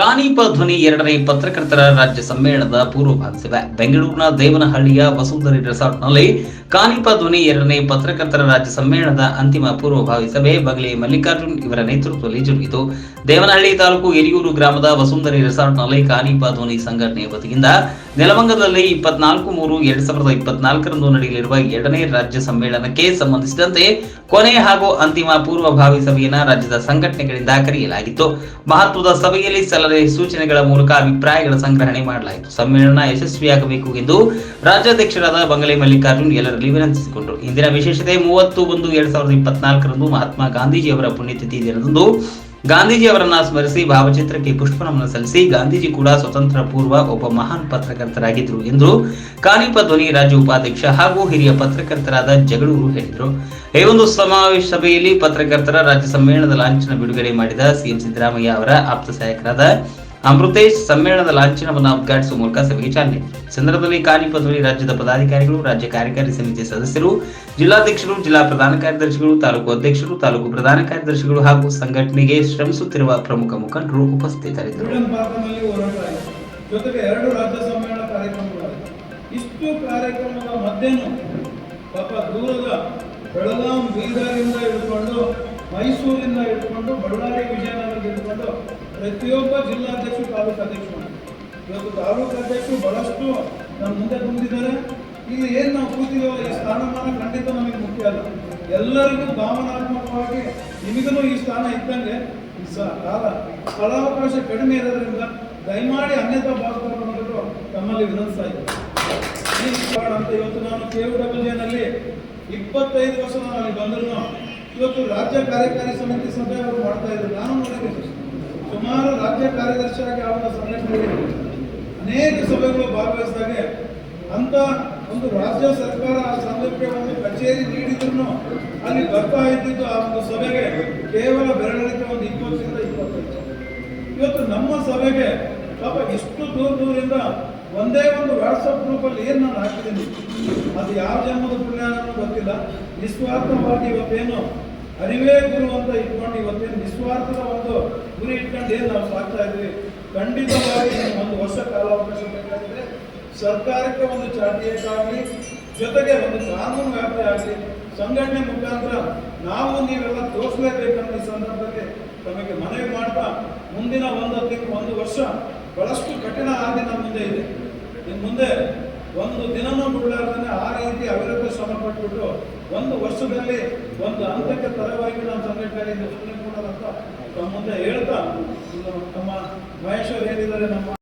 ಕಾನೀಪ ಧ್ವನಿ ಎರಡನೇ ಪತ್ರಕರ್ತರ ರಾಜ್ಯ ಸಮ್ಮೇಳನದ ಪೂರ್ವಭಾವಿ ಸಭೆ. ಬೆಂಗಳೂರಿನ ದೇವನಹಳ್ಳಿಯ ವಸುಂಧರಿ ರೆಸಾರ್ಟ್ನಲ್ಲಿ ಕಾನೀಪ ಧ್ವನಿ ಎರಡನೇ ಪತ್ರಕರ್ತರ ರಾಜ್ಯ ಸಮ್ಮೇಳನದ ಅಂತಿಮ ಪೂರ್ವಭಾವಿ ಸಭೆ ಬಗಲಿ ಮಲ್ಲಿಕಾರ್ಜುನ್ ಇವರ ನೇತೃತ್ವದಲ್ಲಿ ಜರುಗಿತು. ದೇವನಹಳ್ಳಿ ತಾಲೂಕು ಎರಿಯೂರು ಗ್ರಾಮದ ವಸುಂಧರಿ ರೆಸಾರ್ಟ್ನಲ್ಲಿ ಕಾನೀಪ ಧ್ವನಿ ಸಂಘಟನೆ ವತಿಯಿಂದ ನೆಲಮಂಗಲದಲ್ಲಿ ಇಪ್ಪತ್ನಾಲ್ಕು ಮೂರು ಎರಡ್ ಸಾವಿರದ ಇಪ್ಪತ್ನಾಲ್ಕರಂದು ನಡೆಯಲಿರುವ ಎರಡನೇ ರಾಜ್ಯ ಸಮ್ಮೇಳನಕ್ಕೆ ಸಂಬಂಧಿಸಿದಂತೆ ಕೊನೆ ಹಾಗೂ ಅಂತಿಮ ಪೂರ್ವಭಾವಿ ಸಭೆಯನ್ನ ರಾಜ್ಯದ ಸಂಘಟನೆಗಳಿಂದ ಕರೆಯಲಾಗಿತ್ತು. ಮಹತ್ವದ ಸಭೆಯಲ್ಲಿ ಸಲಹೆ ಸೂಚನೆಗಳ ಮೂಲಕ ಅಭಿಪ್ರಾಯಗಳ ಸಂಗ್ರಹಣೆ ಮಾಡಲಾಯಿತು. ಸಮ್ಮೇಳನ ಯಶಸ್ವಿಯಾಗಬೇಕು ಎಂದು ರಾಜ್ಯಾಧ್ಯಕ್ಷರಾದ ಬಂಗಲೆ ಮಲ್ಲಿಕಾರ್ಜುನ್ ಎಲ್ಲರಲ್ಲಿ ವಿನಂತಿಸಿಕೊಂಡರು. ಇಂದಿನ ವಿಶೇಷತೆ ಮೂವತ್ತು ಒಂದು ಎರಡ್ ಸಾವಿರದ ಇಪ್ಪತ್ನಾಲ್ಕರಂದು ಮಹಾತ್ಮ ಗಾಂಧೀಜಿಯವರ ಪುಣ್ಯತಿಥಿ ದಿನದಂದು ಗಾಂಧೀಜಿ ಅವರನ್ನ ಸ್ಮರಿಸಿ ಭಾವಚಿತ್ರಕ್ಕೆ ಪುಷ್ಪನಮನ ಸಲ್ಲಿಸಿ ಗಾಂಧೀಜಿ ಕೂಡ ಸ್ವತಂತ್ರ ಪೂರ್ವ ಒಬ್ಬ ಮಹಾನ್ ಪತ್ರಕರ್ತರಾಗಿದ್ದರು ಎಂದು ಕಾನಿಪ ಧ್ವನಿ ರಾಜ್ಯ ಉಪಾಧ್ಯಕ್ಷ ಹಾಗೂ ಹಿರಿಯ ಪತ್ರಕರ್ತರಾದ ಜಗಳೂರು ಹೇಳಿದರು. ಈ ಒಂದು ಸಮಾವೇಶ ಸಭೆಯಲ್ಲಿ ಪತ್ರಕರ್ತರ ರಾಜ್ಯ ಸಮ್ಮೇಳನದ ಲಾಂಛನ ಬಿಡುಗಡೆ ಮಾಡಿದ ಸಿಎಂ ಸಿದ್ದರಾಮಯ್ಯ ಅವರ ಆಪ್ತ ಸಹಾಯಕರಾದ ಅಮೃತೇಶ್ ಸಮ್ಮೇಳನದ ಲಾಂಛನವನ್ನು ಉದ್ಘಾಟಿಸುವ ಮೂಲಕ ಸಭೆಗೆ ಚಾಲನೆ. ಸಂದರ್ಭದಲ್ಲಿ ಧ್ವನಿ ರಾಜ್ಯದ ಪದಾಧಿಕಾರಿಗಳು, ರಾಜ್ಯ ಕಾರ್ಯಕಾರಿ ಸಮಿತಿ ಸದಸ್ಯರು, ಜಿಲ್ಲಾಧ್ಯಕ್ಷರು, ಜಿಲ್ಲಾ ಪ್ರಧಾನ ಕಾರ್ಯದರ್ಶಿಗಳು, ತಾಲೂಕು ಅಧ್ಯಕ್ಷರು, ತಾಲೂಕು ಪ್ರಧಾನ ಕಾರ್ಯದರ್ಶಿಗಳು ಹಾಗೂ ಸಂಘಟನೆಗೆ ಶ್ರಮಿಸುತ್ತಿರುವ ಪ್ರಮುಖ ಮುಖಂಡರು ಉಪಸ್ಥಿತರಿದ್ದರು. ಜೊತೆಗೆ ಎರಡು ರಾಜ್ಯ ಬೀದರಿಂದ ಹಿಡ್ಕೊಂಡು ಮೈಸೂರಿಂದ ಹಿಡ್ಕೊಂಡು ಬಳ್ಳಾರಿ, ವಿಜಯನಗರ ಹಿಡ್ಕೊಂಡು ಪ್ರತಿಯೊಬ್ಬ ಜಿಲ್ಲಾಧ್ಯಕ್ಷರು ತಾಲೂಕು ಅಧ್ಯಕ್ಷರು ಇವತ್ತು ತಾಲೂಕು ಅಧ್ಯಕ್ಷರು ಬಹಳಷ್ಟು ನಮ್ಮ ಮುಂದೆ ಬಂದಿದ್ದಾರೆ ಇಲ್ಲಿ ಏನು ನಾವು ಕೂತಿದ್ದೇವೋ ಈ ಸ್ಥಾನಮಾನ ಖಂಡಿತ ನಮಗೆ ಮುಖ್ಯ ಅಲ್ಲ. ಎಲ್ಲರಿಗೂ ಭಾವನಾತ್ಮಕವಾಗಿ ನಿಮಗೂ ಈ ಸ್ಥಾನ ಇದ್ದಂಗೆ ಕಾಲ, ಸ್ಥಳಾವಕಾಶ ಕಡಿಮೆ ಇರೋದ್ರಿಂದ ದಯಮಾಡಿ ಅನ್ಯತಾ ಭಾಗವಹಿಸಿಕೊಂಡು ತಮ್ಮಲ್ಲಿ ವಿನಂತಿಸ್ತಾ ಇದ್ದೀನಿ ಅಂತ ಇವತ್ತು ನಾನು ಕೆ ಯು ಡಬ್ಲ್ಯೂ ಇಪ್ಪತ್ತೈದು ವರ್ಷ ನಾನು ಬಂದ್ರು ಇವತ್ತು ರಾಜ್ಯ ಕಾರ್ಯಕಾರಿ ಸಮಿತಿ ಸಭೆ ಅವರು ಮಾಡ್ತಾ ಇದ್ರು. ನಾನು ನೋಡಿದ್ದೀನಿ ಸುಮಾರು ರಾಜ್ಯ ಕಾರ್ಯದರ್ಶಿಯಾಗಿ ಅವರ ಸಭೆ ಅನೇಕ ಸಭೆಗಳು ಭಾಗವಹಿಸಿದಾಗೆ ಅಂತ ಒಂದು ರಾಜ್ಯ ಸರ್ಕಾರ ಆ ಸಂಘಕ್ಕೆ ಒಂದು ಕಚೇರಿ ನೀಡಿದ್ರು ಅಲ್ಲಿ ಬರ್ತಾ ಇದ್ದಿದ್ದು ಆ ಒಂದು ಸಭೆಗೆ ಕೇವಲ ಬೆರಳಿಕೆ ಒಂದು ಇಪ್ಪತ್ತರಿಂದ ಇಪ್ಪತ್ತೈದು. ಇವತ್ತು ನಮ್ಮ ಸಭೆಗೆ ಪಾಪ ಎಷ್ಟು ದೂರ ದೂರಿಂದ ಒಂದೇ ಒಂದು ವಾಟ್ಸಪ್ ಗ್ರೂಪಲ್ಲಿ ಏನು ನಾನು ಹಾಕಿದ್ದೀನಿ? ಅದು ಯಾವ ಜನ್ಮದ ಪುಣ್ಯ ನಿಸ್ವಾರ್ಥವಾಗಿ ಇವತ್ತೇನು ಅರಿವೇ ಗುರು ಅಂತ ಇಟ್ಕೊಂಡು ಇವತ್ತೇನು ನಿಸ್ವಾರ್ಥದ ಒಂದು ಗುರಿ ಇಟ್ಕೊಂಡು ಏನು ನಾವು ಸಾಕ್ತಾ ಇದ್ವಿ? ಖಂಡಿತವಾಗಿ ಒಂದು ವರ್ಷ ಕಾಲಾವಕಾಶ ಬೇಕಾಗಿದೆ. ಸರ್ಕಾರಕ್ಕೆ ಒಂದು ಚಾಟಿಯಾಗಲಿ ಜೊತೆಗೆ ಒಂದು ಕಾನೂನು ವ್ಯಾಪ್ತಿ ಆಗಲಿ, ಸಂಘಟನೆ ಮುಖಾಂತರ ನಾವು ನೀವೆಲ್ಲ ತೋರಿಸಲೇಬೇಕಂತ ಈ ಸಂದರ್ಭದಲ್ಲಿ ತಮಗೆ ಮನವಿ ಮಾಡ್ತಾ ಮುಂದಿನ ಒಂದು ತಿಂಗಳು ಒಂದು ವರ್ಷ ಬಹಳಷ್ಟು ಕಠಿಣ ಆಗಿ ನಮ್ಮ ಮುಂದೆ ಇದೆ. ಇನ್ನು ಮುಂದೆ ಒಂದು ದಿನನೂ ಬಿಡಲಾರ್ದೇ ಒಂದು ವರ್ಷದಲ್ಲಿ ಒಂದು ಹಂತಕ್ಕೆ ತರವಾಗಿ ನಾವು ಸಂಘಟನೆಯಿಂದ ಸುಮ್ಮನೆ ಕೊಡೋದಂತ ತಮ್ಮ ಮುಂದೆ ಹೇಳ್ತಾ ನಮ್ಮ ಮಹೇಶ್ವರ್ ಏನಿದ್ದಾರೆ ನಮ್ಮ